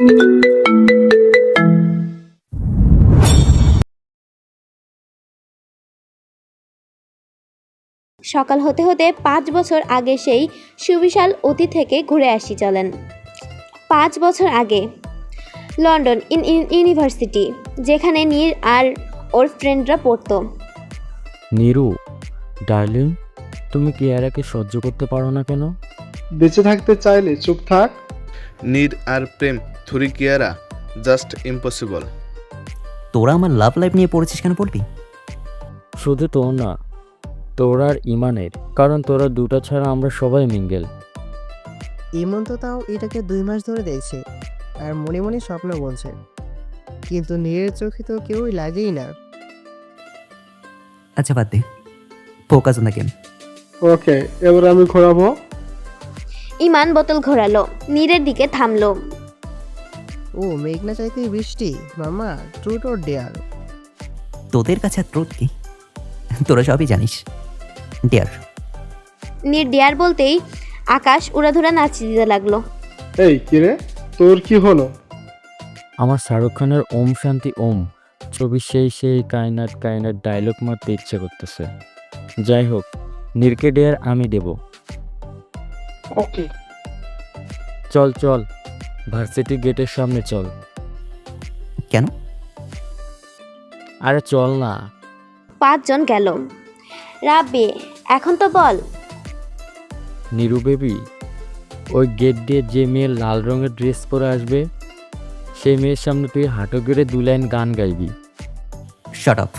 সকাল হতে হতে পাঁচ বছর আগে সেই সুবিশাল অতি থেকে ঘুরে আসি চলেন। পাঁচ বছর আগে লন্ডন ইন ইন- ইউনিভার্সিটি যেখানে নীর আর ওর ফ্রেন্ডরা পড়তো। নিরু ডার্লিং তুমি কিয়ারাকে সহ্য করতে পারো না কেন? বেঁচে থাকতে চাইলে চুপ থাক। নীর আর প্রেম থুরি কিয়ারা জাস্ট ইম্পসিবল তোরা আমার লাভ লাইফ নিয়ে পড়েছিস কেন পড়বি? শুধু তোর না তোর আর ইমানের কারণ তোরা দুটা ছাড়া আমরা সবাই মিঙ্গেল ইমন তো তাও এটাকে দুই মাস ধরে দেখছে আর মনে মনে স্বপ্ন বলছে। কিন্তু নিজের চোখে তো কেউই লাগেই না। আচ্ছা বাদ দে। Focus on the game okay এবার আমি ঘোরাবো। ইমান বোতল ঘোরালো নীরের দিকে থামলো। ও মেঘনা চাইতে বৃষ্টি। মামা ট্রুট ওর ডেয়ার তোদের কাছে ট্রুথ কি? তোরা সবই জানিস। ডেয়ার নীর ডেয়ার বলতেই আকাশ উড়াধুরা নাচিয়ে দিতে লাগল। এই কিরে তোর কি হলো? আমার শাহরুখ খানের ওম শান্তি ওম। ছবি সেই সেই কায়নাট কায়নাট ডায়লগ মারতে ইচ্ছে করতেছে। যাই হোক নির্কে ডেয়ার আমি দেব। ওকে চল চল। ভার্সিটি গেটের সামনে চল। কেন? আরে চল না। পাঁচজন গেল। রাব্বি এখন তো বল। নিরু বেবি ওই গেট দিয়ে যে মেয়ে লাল রঙের ড্রেস পরে আসবে সেই মেয়ের সামনে তুই হাঁটো গেড়ে দু লাইন গান গাইবি। শাট আপ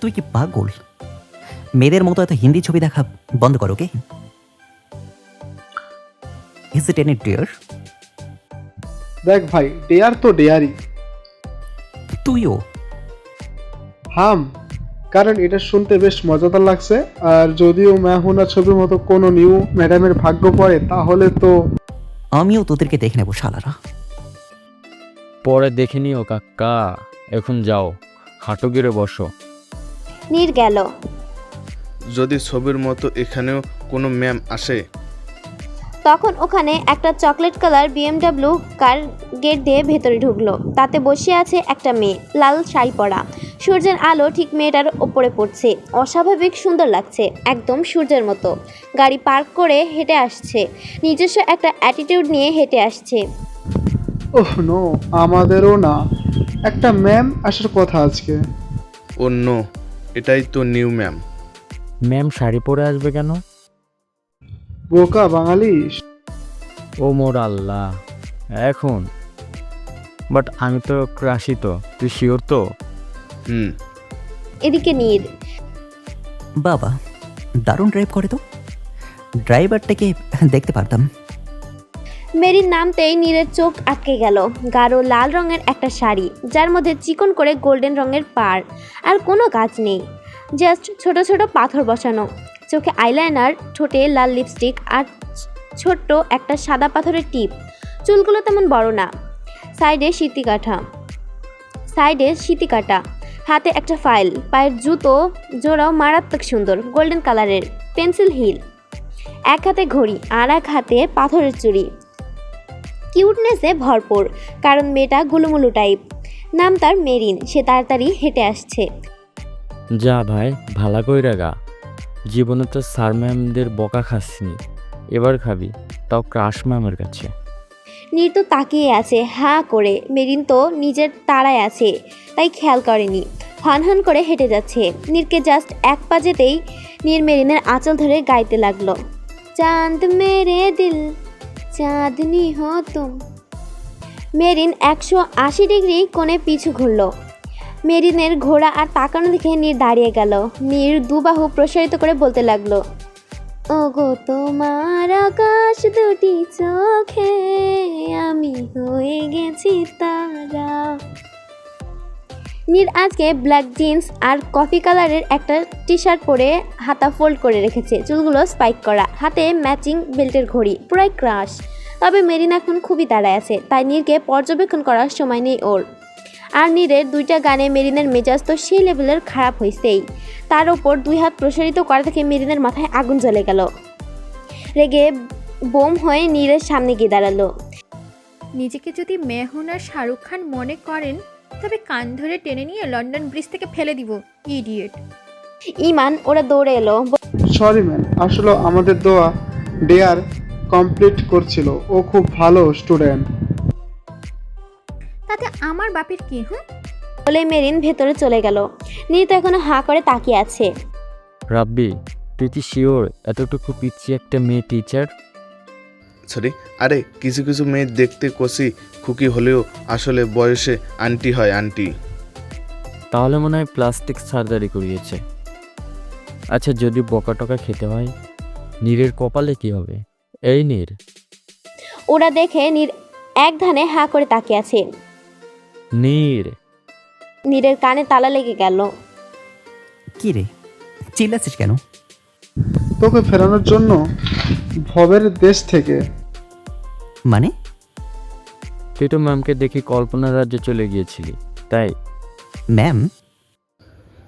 তুই কি পাগল? মেয়েদের মতো এত হিন্দি ছবি দেখা বন্ধ করো okay? Is it any dear দেখ ভাই ডেয়ার তো ডেয়ারই তুইও? হাম কারণ এটা শুনতে বেশ মজাদার লাগছে। আর যদিও মেহুনা ছবির মতো কোনো নিউ ম্যাডামের ভাগ্য পড়ে তাহলে তো আমিও তোদেরকে দেখে নেব শালারা। পরে দেখে নিও কাকা। এখন যাও হাঁটো গিরে বসো। নীর গেল। যদি ছবির মতো এখানেও কোনো ম্যাম আসে তখন ওখানে একটা chocolate colour BMW car gate দিয়ে ভেতরে ঢুকলো। তাতে বসে আছে একটা মেয়ে লাল শাড়ি পরা। সূর্যের আলো ঠিক মেয়েটার ওপরে পড়ছে। অস্বাভাবিক সুন্দর লাগছে একদম সূর্যের মতো। গাড়ি পার্ক করে হেঁটে আসছে। নিজস্ব একটা অ্যাটিটিউড নিয়ে হেঁটে আসছে। ওহ নো আমাদেরও না। একটা ম্যাম আসার কথা আজকে। অন্য এটাই তো নিউ ম্যাম ম্যাম শাড়ি পরে আসবে কেন? বোকা বাঙালি ও মোর আল্লাহ এখন। বাট আমি তো ক্রাশি তো তুই শিওর তো? হুম। এদিকে নীর। বাবা দারুণ ড্রাইভ করে তো। ড্রাইভারটাকে দেখতে পারতাম। মেরির নামতেই নীরের চোখ আটকে গেল। গাঢ় লাল রঙের একটা শাড়ি যার মধ্যে চিকন করে গোল্ডেন রঙের পার আর কোনো কাজ নেই। জাস্ট ছোট ছোট পাথর বসানো। চোখে আইলাইনার, ঠোঁটে লাল লিপস্টিক আর ছোট্ট একটা সাদা পাথরের টিপ। চুলগুলো তেমন বড় না। সাইডে সিতি কাঠা সাইডে সিতি কাটা হাতে একটা ফাইল। পায়ের জুতো জোড়াও মারাত্মক সুন্দর, গোল্ডেন কালারের। Pencil heel. এক হাতে ঘড়ি আর এক হাতে পাথরের চুড়ি। কিউটনেসে ভরপুর, কারণ মেয়েটা গুলুমুলু টাইপ। নাম তার মেরিন, সে তাড়াতাড়ি হেঁটে আসছে। যা ভাই, ভালা কইরা গা। জীবনে তো স্যার ম্যামদের বকা খাসনি, এবার খাবি, তাও ক্রাশ ম্যামের কাছে। নীর তো তাকিয়ে আছে, হা করে, মেরিন তো নিজের তাড়ায় আছে, তাই খেয়াল করেনি, হন করে হেঁটে যাচ্ছে। নীরকে জাস্ট এক পা যেতেই নীর মেরিনের আঁচল ধরে গাইতে লাগল। চাঁদ মেরে দিল চাঁদনি হো তুম মেরিন একশো আশি ডিগ্রি কোণে পিছু ঘুরলো। মেরিনের ঘোড়া আর তাকানো দেখে নীর দাঁড়িয়ে গেল। নীর দুবাহু প্রসারিত করে বলতে লাগল, ওগো, তোমার আকাশ দুটি চোখে আমি হয়ে গেছি তারা। নীর আজকে ব্ল্যাক জিন্স আর কফি কালারের একটা টি শার্ট পরে হাতা ফোল্ড করে রেখেছে, চুলগুলো স্পাইক করা, হাতে ম্যাচিং বেল্টের ঘড়ি, পুরাই ক্রাশ। তবে মেরিন এখন খুবই তাড়ায় আছে, তাই নীরকে পর্যবেক্ষণ করার সময় নেই ওর। আর নীরের দুইটা গানে মেরিনের মেজাজ তো সেই লেভেলের খারাপ হয়েছেই তার ওপর দুই হাত প্রসারিত করা থেকে মেরিনের মাথায় আগুন জ্বলে গেল। রেগে বোম হয়ে নীরের সামনে গিয়ে দাঁড়াল। নিজেকে যদি মেহন আর শাহরুখ খান মনে করেন তবে কান ধরে টেনে নিয়ে লন্ডন ব্রিজ থেকে ফেলে দিব ইডিয়েট। ইমান ওরা দৌড়ে এলো। সরি ম্যাম আসলে আমাদের দোয়া ডেয়ার কমপ্লিট করছিল। ও খুব ভালো স্টুডেন্ট। তাতে আমার বাপের কি হুম? বলে মেরিন ভেতরে চলে গেল। নীর তো এখনও হাঁ করে তাকিয়ে আছে। রাব্বি তুই কি শিওর? এতটুকু পিচ্ছি একটা মেয়ে টিচার সরি আরে কিছু কিছু মেয়ে দেখতে কষি খুকি হলেও আসলে বয়সে আন্টি হয় আন্টি তাহলে মনে হয় প্লাস্টিক সার্জারি করিয়েছে। আচ্ছা যদি বকা টকা খেতে হয় নীরের কপালে কি হবে? এই নীর। ওরা দেখে নীর এক ধানে হাঁ করে তাকিয়ে আছে। নীর। নীরের কানে তালা লেগে গেল। কি রে? চিল্লাচ্ছিস কেন? তোকে ফেরানোর জন্য ভবের দেশ থেকে। মানে? তুই তো ম্যামকে দেখি কল্পনা রাজ্যে চলে গিয়েছিলি তাই? Ma'am?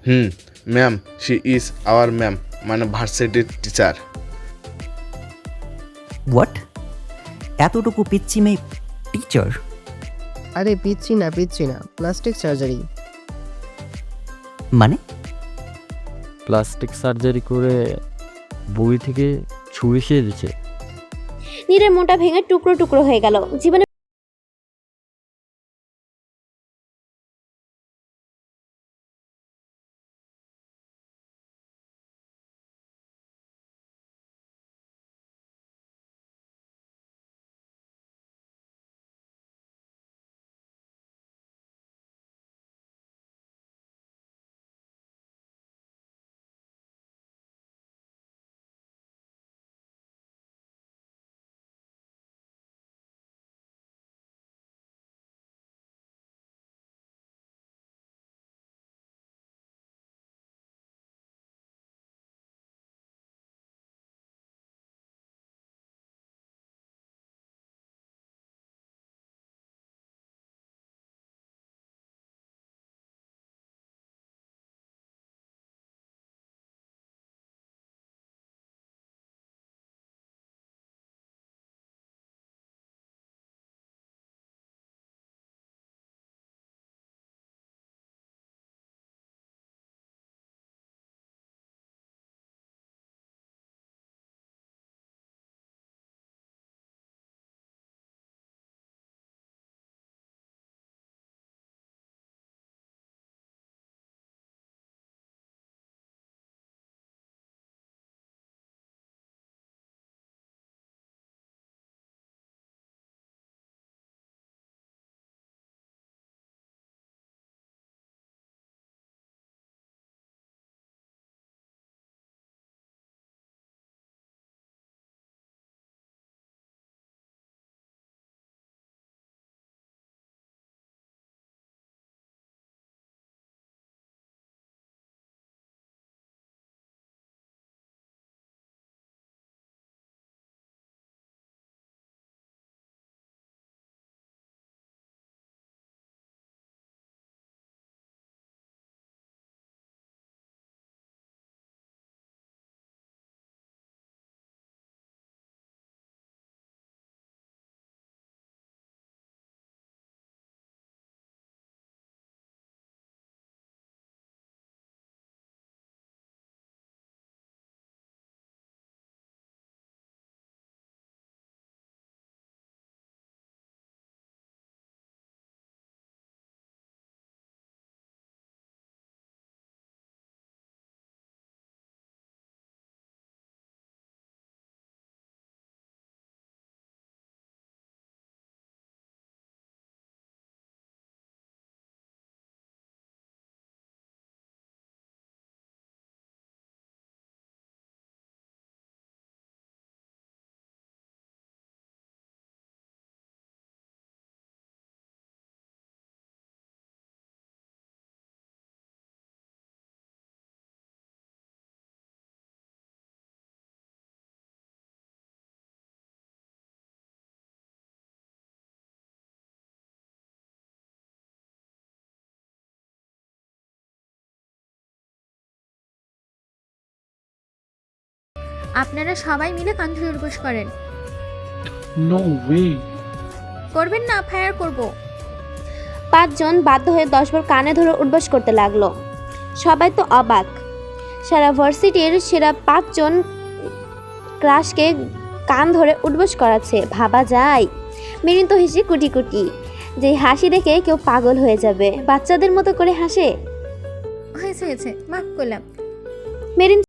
Hmm ma'am she is our ma'am মানে ভার্সিটির টিচার হোয়াট এতটুকু পিচ্ছি মেয়ে টিচার আরে পিচ্ছি না পিচ্ছি না। প্লাস্টিক সার্জারি মানে? প্লাস্টিক সার্জারি করে বই থেকে ছুঁয়ে দিচ্ছে। নীরের মোটা ভেঙে টুকরো টুকরো হয়ে গেল। জীবনে আপনারা সবাই মিলে কান ধরে উঠবোস করেন। নো ওয়ে করবেন না ফায়ার করব। পাঁচজন বাধ্য হয়ে দশবার কানে ধরে উঠবাস করতে লাগল। সবাই তো অবাক। সারা ভার্সিটির সেরা পাঁচজন ক্রাশকে কান ধরে উঠবাস করাচ্ছে ভাবা যায়। মেরিন তো হেসে কুটি কুটি যে হাসি দেখে কেউ পাগল হয়ে যাবে। বাচ্চাদের মতো করে হাসে। হয়েছে হয়েছে মাফ করলাম। মেরিন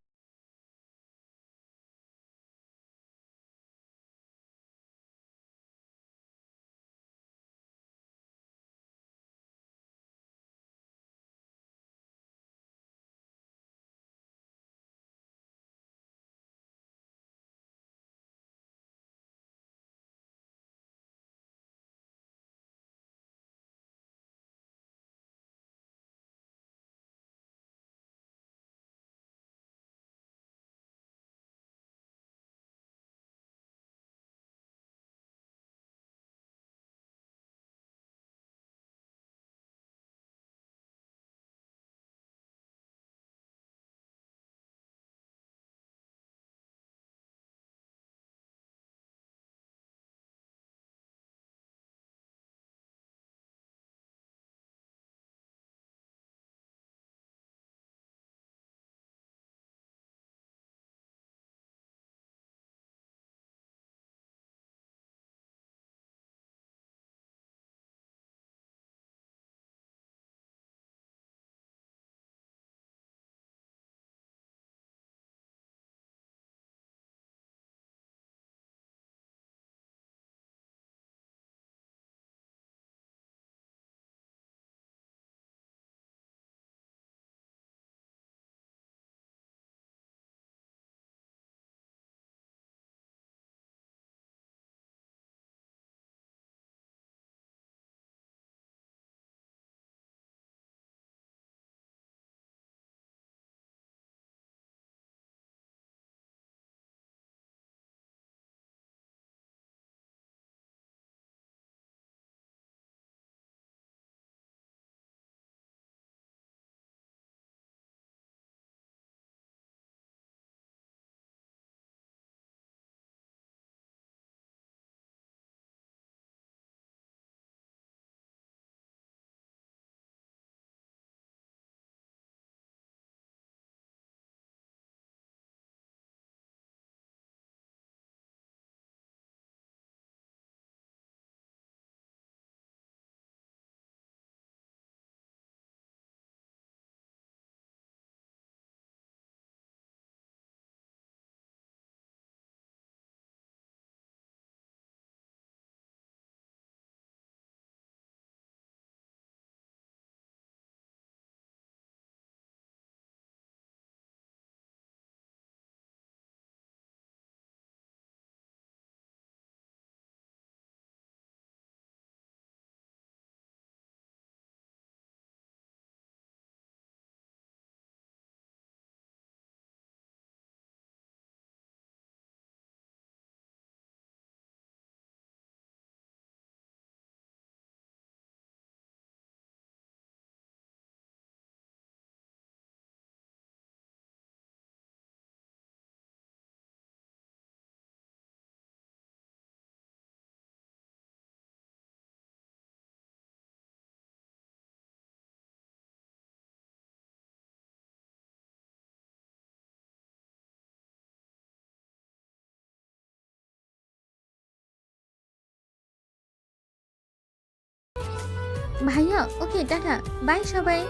ভাইয়া, ওকে, টাটা। বাই সবাই।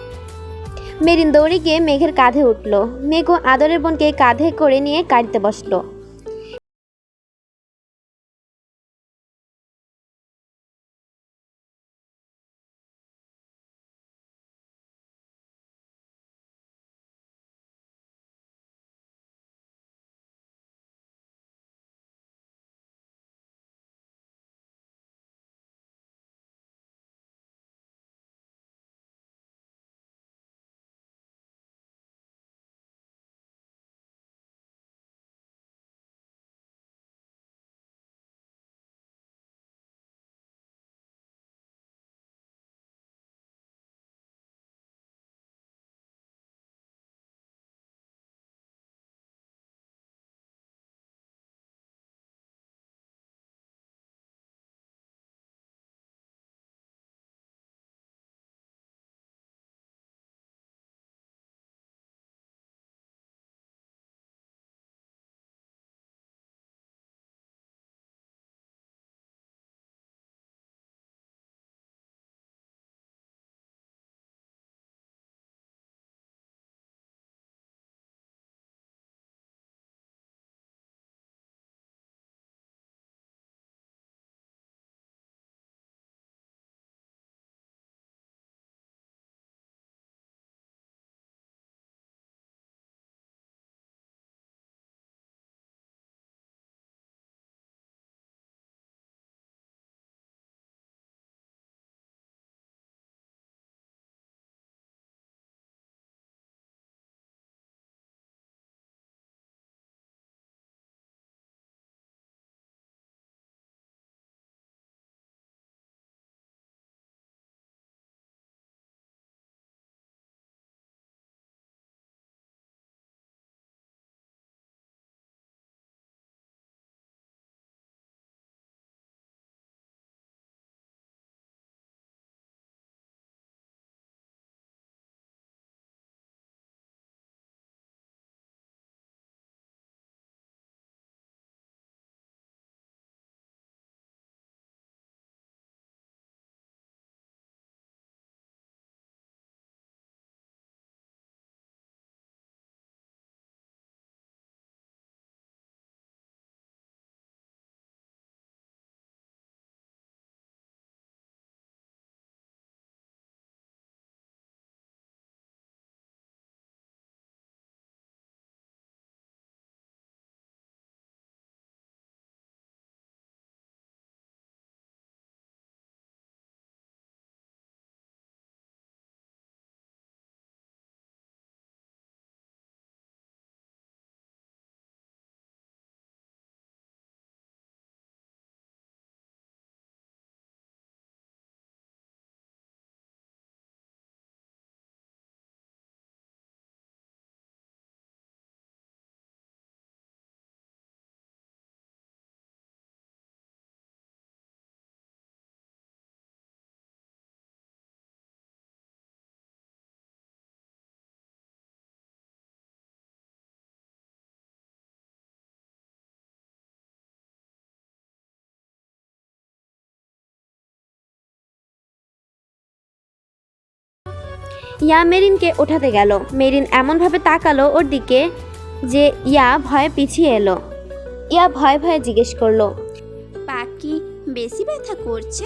মেরিন দৌড়ে গিয়ে মেঘের কাঁধে উঠল। মেঘও আদরের বোনকে কাঁধে করে নিয়ে গাড়িতে বসল। ইয়া মেরিনকে ওঠাতে গেল। মেরিন এমনভাবে তাকালো ওর দিকে যে ইয়া ভয়ে পিছিয়ে এলো। ইয়া ভয়ে ভয়ে জিজ্ঞেস করল, পাখি বেশি ব্যথা করছে?